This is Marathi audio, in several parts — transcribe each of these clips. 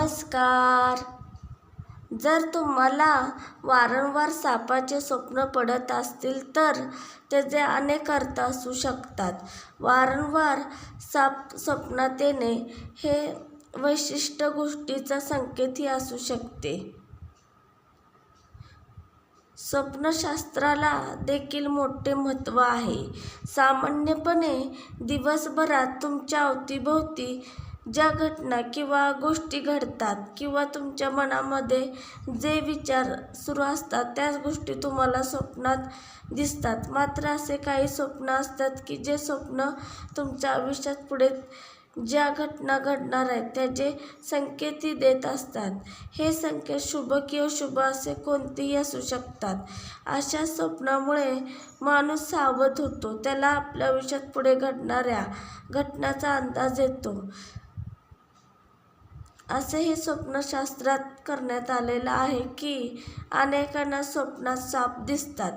नमस्कार. जर तुम्हाला वारंवार सापाचे स्वप्न पडत असतील तर त्याचे अनेक अर्थ असू शकतात. वारंवार साप स्वप्नात येणे हे वैशिष्ट्य गोष्टीचा संकेतही असू शकते. स्वप्नशास्त्राला देखील मोठे महत्त्व आहे. सामान्यपणे दिवसभरात तुमच्या अवतीभोवती ज्या घटना किंवा गोष्टी घडतात किंवा तुमच्या मनामध्ये जे विचार सुरू असतात त्याच गोष्टी तुम्हाला स्वप्नात दिसतात. मात्र असे काही स्वप्न असतात की जे स्वप्न तुमच्या आयुष्यात पुढे ज्या घटना घडणार आहेत त्याचे संकेतही देत असतात. हे संकेत शुभ किंवा शुभ असे कोणतेही असू शकतात. अशा स्वप्नामुळे माणूस सावध होतो. त्याला आपल्या आयुष्यात पुढे घडणाऱ्या घटनाचा अंदाज येतो. असे हे स्वप्नशास्त्रात करण्यात आलेलं आहे की अनेकांना स्वप्नात साप दिसतात.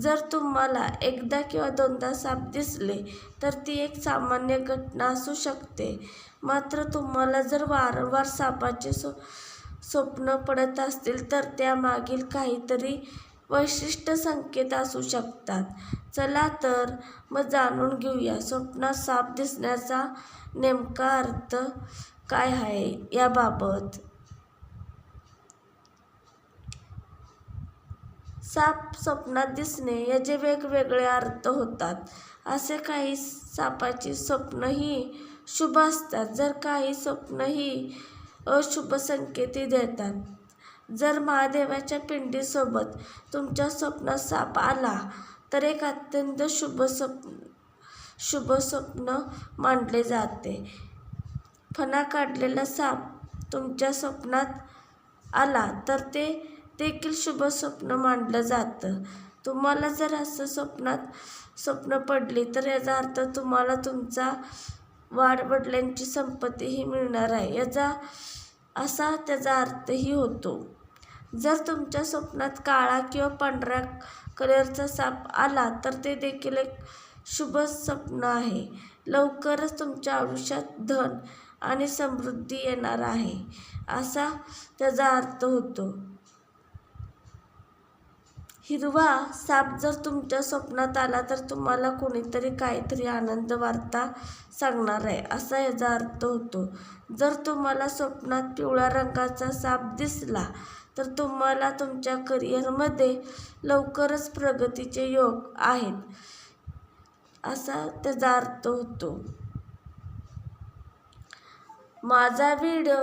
जर तुम्हाला एकदा किंवा दोनदा साप दिसले तर ती एक सामान्य घटना असू शकते. मात्र तुम्हाला जर वारंवार सापाचे स्व स्वप्न पडत असतील तर त्यामागील काहीतरी वैशिष्ट्य संकेत असू शकतात. चला तर मग जाणून घेऊया. स्वप्नात साप दिसण्याचा नेमका अर्थ काय आहे याबाबत? साप स्वप्नात दिसणे याचे वेगवेगळे अर्थ होतात. असे काही सापाची स्वप्नही शुभ असतात. जर काही स्वप्नही अशुभ संकेती देतात जर महादेवाच्या पिंडीसोबत तुमच्या स्वप्नात साप आला तर एक अत्यंत शुभ स्वप्न शुभ स्वप्न मानले जाते. फणा काढलेला साप तुमच्या स्वप्नात आला तर ते देखील शुभ स्वप्न मानलं जातं. तुम्हाला जर असं स्वप्नात स्वप्न पडली तर याचा अर्थ तुम्हाला तुमचा वाडवडिलांची संपत्तीही मिळणार आहे. याचा असा त्याचा अर्थही होतो. जर तुमच्या स्वप्नात काळा किंवा पांढऱ्या कलरचा साप आला तर ते देखील एक शुभ स्वप्न आहे. लवकरच तुमच्या आयुष्यात धन आणि समृद्धी येणार आहे असा त्याचा अर्थ होतो. हिरवा साप जर तुमच्या स्वप्नात आला तर तुम्हाला कोणीतरी काहीतरी आनंद वार्ता सांगणार आहे असा याचा अर्थ होतो. जर तुम्हाला स्वप्नात पिवळ्या रंगाचा साप दिसला तर तुम्हाला तुमच्या करिअरमध्ये लवकरच प्रगतीचे योग आहेत असा त्याचा अर्थ होतो. माझा व्हिडिओ